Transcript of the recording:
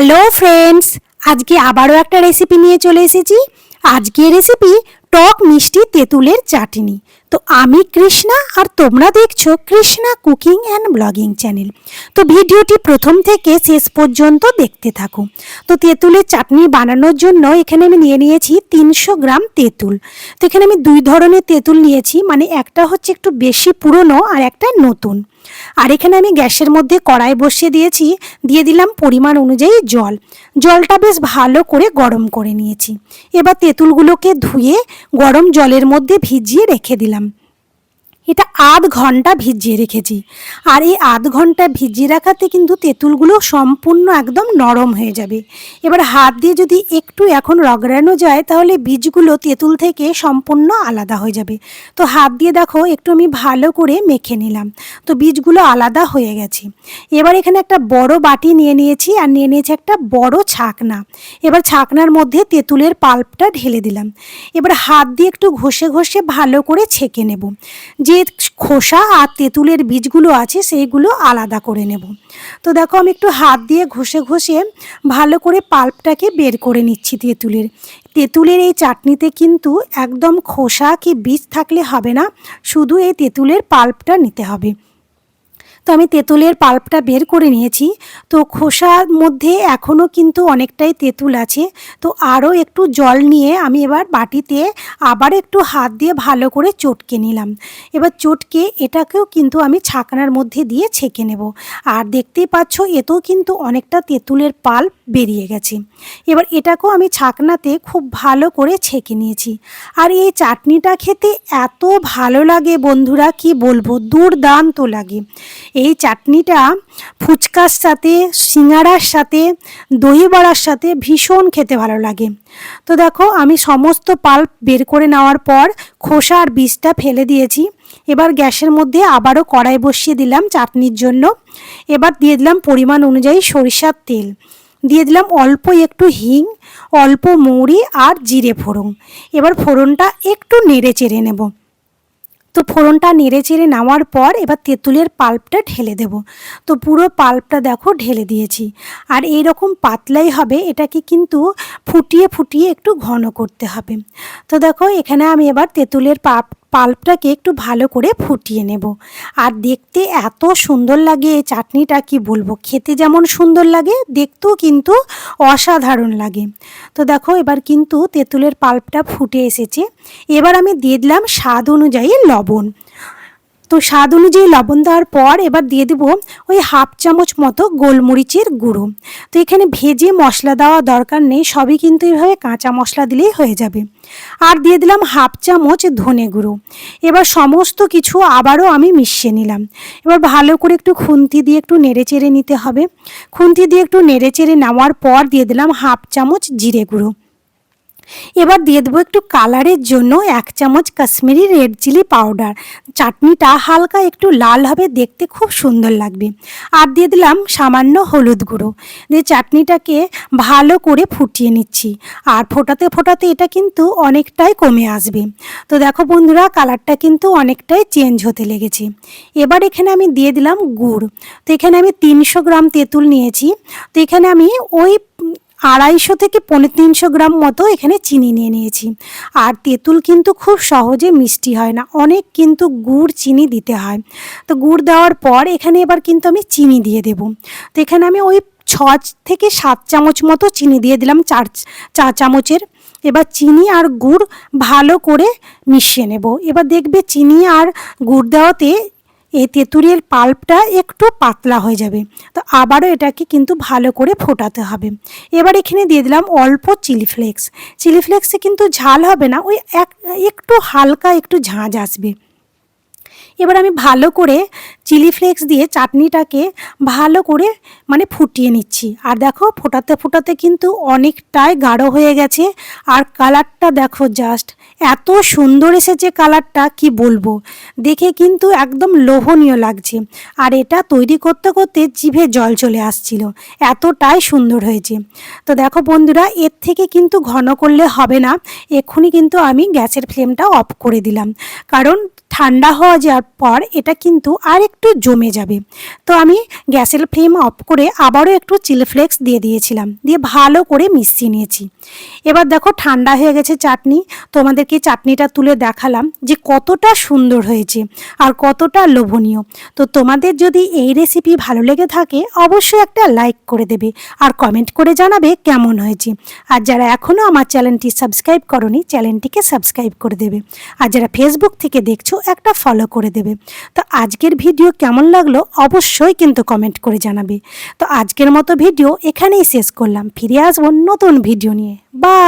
Hello friends আজকে আবারও একটা রেসিপি নিয়ে চলে এসেছি। আজকের রেসিপি টক মিষ্টি তেঁতুলের চাটনি। তো আমি কৃষ্ণা আর তোমরা দেখছ Krishna cooking and blogging channel. তো ভিডিওটি প্রথম থেকে শেষ পর্যন্ত দেখতে থাকো। তো তেঁতুলের চাটনি বানানোর জন্য এখানে আমি নিয়ে নিয়েছি তিনশো গ্রাম তেঁতুল। তো এখানে আমি দুই ধরনের তেঁতুল নিয়েছি মানে একটা হচ্ছে একটু বেশি পুরনো আর একটা নতুন। আর এখানে আমি গ্যাসের মধ্যে কড়াই বসিয়ে দিয়েছি, দিয়ে দিলাম পরিমাণ অনুযায়ী জল। জলটা বেশ ভালো করে গরম করে নিয়েছি। এবার তেঁতুলগুলোকে ধুয়ে গরম জলের মধ্যে ভিজিয়ে রেখে দিলাম। এটা আধ ঘণ্টা ভিজিয়ে রেখেছি। আর এই আধ ঘণ্টা ভিজিয়ে রাখাতে কিন্তু তেঁতুলগুলো সম্পূর্ণ একদম নরম হয়ে যাবে। এবার হাত দিয়ে যদি একটু এখন রগড়ানো যায়, তাহলে বীজগুলো তেঁতুল থেকে সম্পূর্ণ আলাদা হয়ে যাবে। তো হাত দিয়ে দেখো, একটু আমি ভালো করে মেখে নিলাম। তো বীজগুলো আলাদা হয়ে গেছে। এবার এখানে একটা বড় বাটি নিয়ে নিয়েছি, আর নিয়ে নিয়েছি একটা বড় ছাকনা। এবার ছাকনার মধ্যে তেঁতুলের পাল্পটা ঢেলে দিলাম। এবার হাত দিয়ে একটু ঘষে ঘষে ভালো করে ছেঁকে নেব। যে খোসা আর তেঁতুলের বীজগুলো আছে, সেইগুলো আলাদা করে নেব। তো দেখো, আমি একটু হাত দিয়ে ঘষে ঘষে ভালো করে পাল্পটাকে বের করে নিচ্ছি তেঁতুলের। তেঁতুলের এই চাটনিতে কিন্তু একদম খোসা কি বীজ থাকলে হবে না, শুধু এই তেঁতুলের পাল্পটা নিতে হবে। তো আমি তেঁতুলের পাল্পটা বের করে নিয়েছি। তো খোসার মধ্যে এখনও কিন্তু অনেকটাই তেঁতুল আছে। তো আরও একটু জল নিয়ে আমি এবার বাটিতে আবার একটু হাত দিয়ে ভালো করে চটকে নিলাম। এবার চটকে এটাকেও কিন্তু আমি ছাকনার মধ্যে দিয়ে ছেঁকে নেব। আর দেখতেই পাচ্ছ, এতেও কিন্তু অনেকটা তেঁতুলের পাল্প বেরিয়ে গেছে। এবার এটাকেও আমি ছাকনাতে খুব ভালো করে ছেঁকে নিয়েছি। আর এই চাটনিটা খেতে এত ভালো লাগে বন্ধুরা, কি বলব, দুর্দান্ত লাগে। এই চাটনিটা ফুচকার সাথে, সিঙ্গারার সাথে, দই বড়ার সাথে ভীষণ খেতে ভালো লাগে। তো দেখো, আমি সমস্ত পাল্প বের করে নেওয়ার পর খোসা আর বীজটা ফেলে দিয়েছি। এবার গ্যাসের মধ্যে আবারও কড়াই বসিয়ে দিলাম চাটনির জন্য। এবার দিয়ে দিলাম পরিমাণ অনুযায়ী সরিষার তেল। দিয়ে দিলাম অল্প একটু হিং, অল্প মৌরি আর জিরে ফোড়ন। এবার ফোড়নটা একটু নেড়ে চেড়ে নেব। তো ফোড়নটা নেড়ে চেড়ে নেওয়ার পর এবার তেঁতুলের পাল্পটা ঢেলে দেব। তো পুরো পাল্পটা দেখো ঢেলে দিয়েছি। আর এই রকম পাতলাই হবে, এটাকে কিন্তু ফুটিয়ে ফুটিয়ে একটু ঘন করতে হবে। তো দেখো এখানে আমি এবার তেঁতুলের পাপ পাল্পটাকে একটু ভালো করে ফুটিয়ে নেব। আর দেখতে এত সুন্দর লাগে এই চাটনিটা, কি বলব? খেতে যেমন সুন্দর লাগে, দেখতেও কিন্তু অসাধারণ লাগে। তো দেখো, এবার কিন্তু তেঁতুলের পাল্পটা ফুটে এসেছে। এবার আমি দিয়ে দিলাম স্বাদ অনুযায়ী লবণ। তো স্বাদ অনুযায়ী লবণ দেওয়ার পর এবার দিয়ে দেবো ওই হাফ চামচ মতো গোলমরিচের গুঁড়ো। তো এখানে ভেজে মশলা দেওয়া দরকার নেই, সবই কিন্তু এইভাবে কাঁচা মশলা দিলেই হয়ে যাবে। আর দিয়ে দিলাম হাফ চামচ ধনে গুঁড়ো। এবার সমস্ত কিছু আবারও আমি মিশিয়ে নিলাম। এবার ভালো করে একটু খুন্তি দিয়ে একটু নেড়ে চেড়ে নিতে হবে। খুন্তি দিয়ে একটু নেড়ে চেড়ে নেওয়ার পর দিয়ে দিলাম হাফ চামচ জিরে গুঁড়ো। এবার দিয়ে দেবো একটু কালারের জন্য এক চামচ কাশ্মীরি রেড চিলি পাউডার। চাটনিটা হালকা একটু লাল হবে, দেখতে খুব সুন্দর লাগবে। আর দিয়ে দিলাম সামান্য হলুদ গুঁড়ো। দিয়ে চাটনিটাকে ভালো করে ফুটিয়ে নিচ্ছি। আর ফোটাতে ফোটাতে এটা কিন্তু অনেকটাই কমে আসবে। তো দেখো বন্ধুরা, কালারটা কিন্তু অনেকটাই চেঞ্জ হতে লেগেছে। এবার এখানে আমি দিয়ে দিলাম গুড়। তো এখানে আমি তিনশো গ্রাম তেঁতুল নিয়েছি। তো এখানে আমি ওই আড়াইশো থেকে পনেরো তিনশো গ্রাম মতো এখানে চিনি নিয়ে নিয়েছি। আর তেঁতুল কিন্তু খুব সহজে মিষ্টি হয় না, অনেক কিন্তু গুড় চিনি দিতে হয়। তো গুড় দেওয়ার পর এখানে এবার কিন্তু আমি চিনি দিয়ে দেব। তো এখানে আমি ওই ছ থেকে সাত চামচ মতো চিনি দিয়ে দিলাম, চার, চা চামচের। এবার চিনি আর গুড় ভালো করে মিশিয়ে নেব। এবার দেখবে চিনি আর গুড় দেওয়াতে এই তেঁতুলের পাল্পটা একটু পাতলা হয়ে যাবে। তো আবারও এটাকে কিন্তু ভালো করে ফোটাতে হবে। এবার এখানে দিয়ে দিলাম অল্প চিলি ফ্লেক্স। চিলি ফ্লেক্সে কিন্তু ঝাল হবে না, ওই এক, একটু হালকা একটু ঝাঁঝ আসবে। এবার আমি ভালো করে চিলি ফ্লেক্স দিয়ে চাটনিটাকে ভালো করে মানে ফুটিয়ে নিচ্ছি। আর দেখো ফোটাতে ফোটাতে কিন্তু অনেকটাই গাঢ় হয়ে গেছে। আর কালারটা দেখো জাস্ট এত সুন্দর এসেছে কালারটা, কি বলব? দেখে কিন্তু একদম লোভনীয় লাগছে। আর এটা তৈরি করতে করতে জিভে জল চলে আসছিল। এতটাই সুন্দর হয়েছে। তো দেখো বন্ধুরা, এর থেকে কিন্তু ঘন করলে হবে না। এক্ষুনি কিন্তু আমি গ্যাসের ফ্লেমটা অফ করে দিলাম। কারণ ঠান্ডা হওয়া যাওয়ার পর এটা কিন্তু আর একটু জমে যাবে। তো আমি গ্যাসের ফ্লেম অফ করে আবারও একটু চিলি ফ্লেক্স দিয়ে দিয়েছিলাম, দিয়ে ভালো করে মিশিয়ে নিয়েছি। এবার দেখো ঠান্ডা হয়ে গেছে চাটনি, তোমাদেরকে চাটনিটা তুলে দেখালাম যে কতটা সুন্দর হয়েছে আর কতটা লোভনীয়। তো তোমাদের যদি এই রেসিপি ভালো লেগে থাকে অবশ্যই একটা লাইক করে দেবে আর কমেন্ট করে জানাবে কেমন হয়েছে। আর যারা এখনও আমার চ্যানেলটি সাবস্ক্রাইব করনি, চ্যানেলটিকে সাবস্ক্রাইব করে দেবে। আর যারা ফেসবুক থেকে দেখছ একটা ফলো করে দেবে। তো আজকের ভিডিও কেমন লাগল অবশ্যই কিন্তু কমেন্ট করে জানাবে। তো আজকের মতো ভিডিও এখানেই শেষ করলাম। ফিরে আসব নতুন ভিডিও নিয়ে। বা